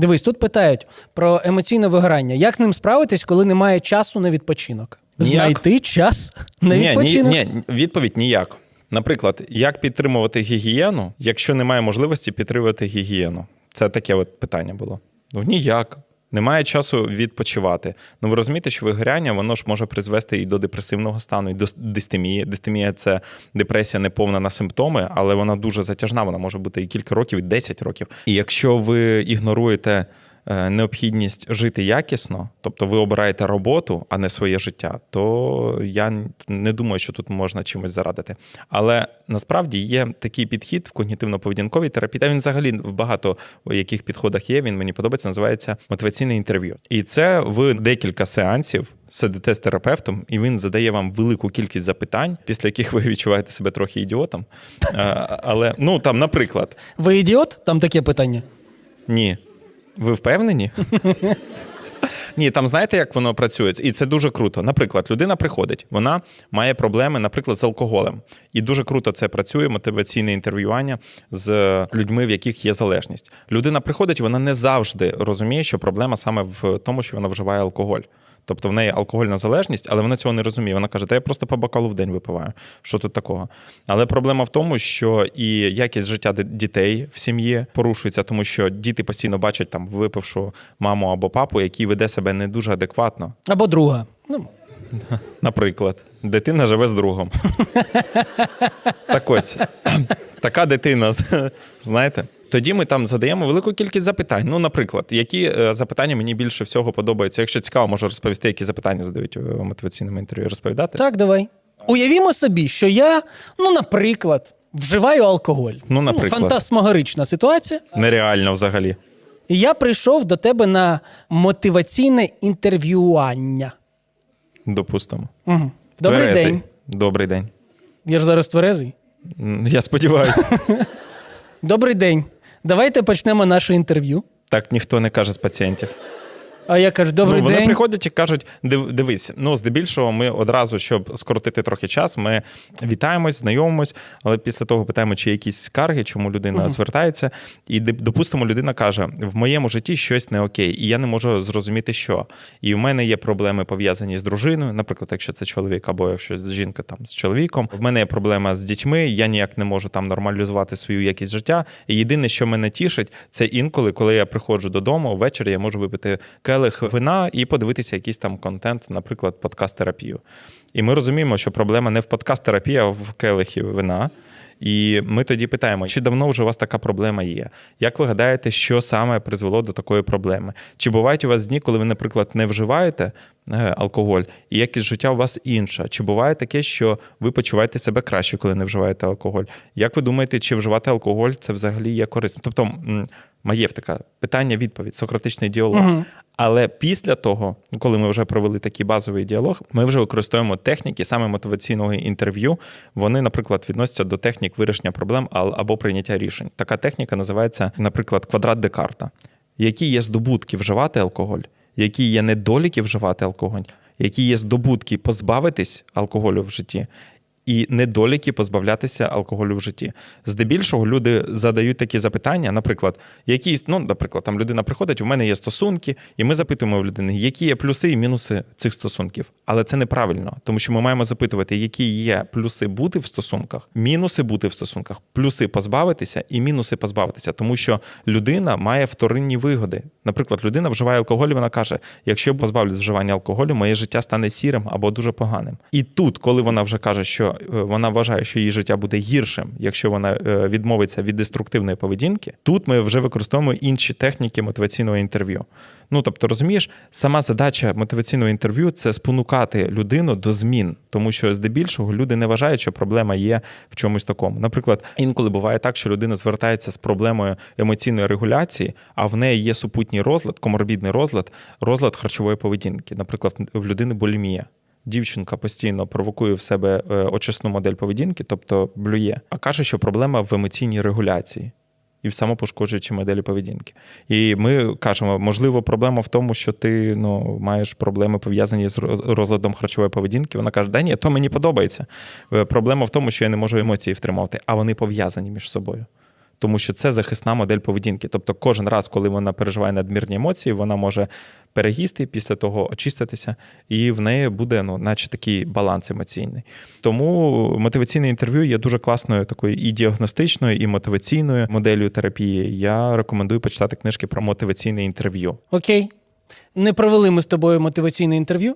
Дивись, тут питають про емоційне вигорання. Як з ним справитись, коли немає часу на відпочинок? Ніяк. Знайти час на ні, ні, відпочинок? ні, відповідь ніяк. Наприклад, як підтримувати гігієну, якщо немає можливості підтримувати гігієну? Це таке от питання було. Ну ніяк. Немає часу відпочивати. Ну ви розумієте, що вигоряння воно ж може призвести і до депресивного стану, і до дистемії. Дистемія це депресія не повна на симптоми, але вона дуже затяжна. Вона може бути і кілька років, і 10 років. І якщо ви ігноруєте необхідність жити якісно, тобто ви обираєте роботу, а не своє життя, то я не думаю, що тут можна чимось зарадити. Але насправді є такий підхід в когнітивно-поведінковій терапії. Та він взагалі в багато яких підходах є. Він мені подобається, називається мотиваційне інтерв'ю. І це ви декілька сеансів. Сидите з терапевтом, і він задає вам велику кількість запитань, після яких ви відчуваєте себе трохи ідіотом. Е, Але ну там, наприклад, Ви ідіот? Там таке питання. ні. Ви впевнені? Ні, там знаєте, як воно працює? І це дуже круто. Наприклад, людина приходить, вона має проблеми, наприклад, з алкоголем. І дуже круто це працює, мотиваційне інтерв'ювання з людьми, в яких є залежність. Людина приходить, вона не завжди розуміє, що проблема саме в тому, що вона вживає алкоголь. Тобто в неї алкогольна залежність, але вона цього не розуміє. Вона каже, та я просто по бокалу в день випиваю. Що тут такого? Але проблема в тому, що і якість життя дітей в сім'ї порушується, тому що діти постійно бачать там випившу маму або папу, який веде себе не дуже адекватно. Або друга. Ну, Наприклад, дитина живе з другом. Так ось, така дитина, знаєте. Тоді ми там задаємо велику кількість запитань. Ну, наприклад, які е, запитання мені більше всього подобаються. Якщо цікаво, можу розповісти, які запитання задають в мотиваційному інтерв'ю. Розповідати? так, давай. Уявімо собі, що я, ну, наприклад, вживаю алкоголь. Ну, наприклад. фантасмагорична ситуація. Нереально взагалі. І я прийшов до тебе на мотиваційне інтерв'ювання. Допустимо. Угу. Добрий Тверезий. день. Добрий день. Я ж зараз тверезий. Я сподіваюся. Добрий день. Давайте почнемо наше інтерв'ю. Так ніхто не каже з пацієнтів. А я кажу, добрий ну, вони день. приходять і кажуть: «Див- дивись, ну здебільшого, ми одразу, щоб скоротити трохи час, ми вітаємось, знайомимось, але після того питаємо, чи є якісь скарги, чому людина звертається. І допустимо, людина каже: в моєму житті щось не окей, і я не можу зрозуміти, що. І в мене є проблеми пов'язані з дружиною, наприклад, якщо це чоловік, або якщо жінка там з чоловіком. В мене є проблема з дітьми, я ніяк не можу там нормалізувати свою якість життя. І єдине, що мене тішить, це інколи, коли я приходжу додому ввечері, я можу випити келих вина і подивитися якийсь там контент, наприклад, подкаст-терапію. І ми розуміємо, що проблема не в подкаст-терапії, а в келихі вина. І ми тоді питаємо, чи давно вже у вас така проблема є? Як ви гадаєте, що саме призвело до такої проблеми? Чи бувають у вас дні, коли ви, наприклад, не вживаєте е, алкоголь, і якість життя у вас інша? Чи буває таке, що ви почуваєте себе краще, коли не вживаєте алкоголь? Як ви думаєте, чи вживати алкоголь це взагалі є корисно? Тобто, м, Маєв така питання-відповідь, сократичний діалог. Мгм. Але після того, коли ми вже провели такий базовий діалог, ми вже використовуємо техніки саме мотиваційного інтерв'ю. Вони, наприклад, відносяться до технік вирішення проблем або прийняття рішень. Така техніка називається, наприклад, квадрат Декарта. Які є здобутки вживати алкоголь, які є недоліки вживати алкоголь, які є здобутки позбавитись алкоголю в житті. І недоліки позбавлятися алкоголю в житті. Здебільшого люди задають такі запитання, наприклад, якісь, ну, наприклад, там людина приходить, у мене є стосунки, і ми запитуємо в людини, які є плюси і мінуси цих стосунків. Але це неправильно, тому що ми маємо запитувати, які є плюси бути в стосунках, мінуси бути в стосунках, плюси позбавитися і мінуси позбавитися, тому що людина має вторинні вигоди. Наприклад, людина вживає алкоголь, вона каже: якщо я позбавлюсь вживання алкоголю, моє життя стане сірим або дуже поганим. І тут, коли вона вже каже, що е, вона вважає, що її життя буде гіршим, якщо вона е, відмовиться від деструктивної поведінки, тут ми вже використовуємо інші техніки мотиваційного інтерв'ю. Ну тобто, розумієш, сама задача мотиваційного інтерв'ю це спонукати людину до змін, тому що здебільшого люди не вважають, що проблема є в чомусь такому. Наприклад, інколи буває так, що людина звертається з проблемою емоційної регуляції, а в неї є супутній розлад, коморбідний розлад, розлад харчової поведінки. Наприклад, в людини булімія. Дівчинка постійно провокує в себе е, очисну модель поведінки, тобто блює, а каже, що проблема в емоційній регуляції і в самопошкоджуючі моделі поведінки. І ми кажемо, можливо, проблема в тому, що ти ну, маєш проблеми пов'язані з розладом харчової поведінки. Вона каже, да ні, то мені подобається. Е, Проблема в тому, що я не можу емоції втримувати, а вони пов'язані між собою. Тому що це захисна модель поведінки. Тобто, кожен раз, коли вона переживає надмірні емоції, вона може переїсти, після того очиститися, і в неї буде, ну, наче такий баланс емоційний. Тому мотиваційне інтерв'ю є дуже класною такою і діагностичною, і мотиваційною моделлю терапії. Я рекомендую почитати книжки про мотиваційне інтерв'ю. Окей. Не провели ми з тобою мотиваційне інтерв'ю.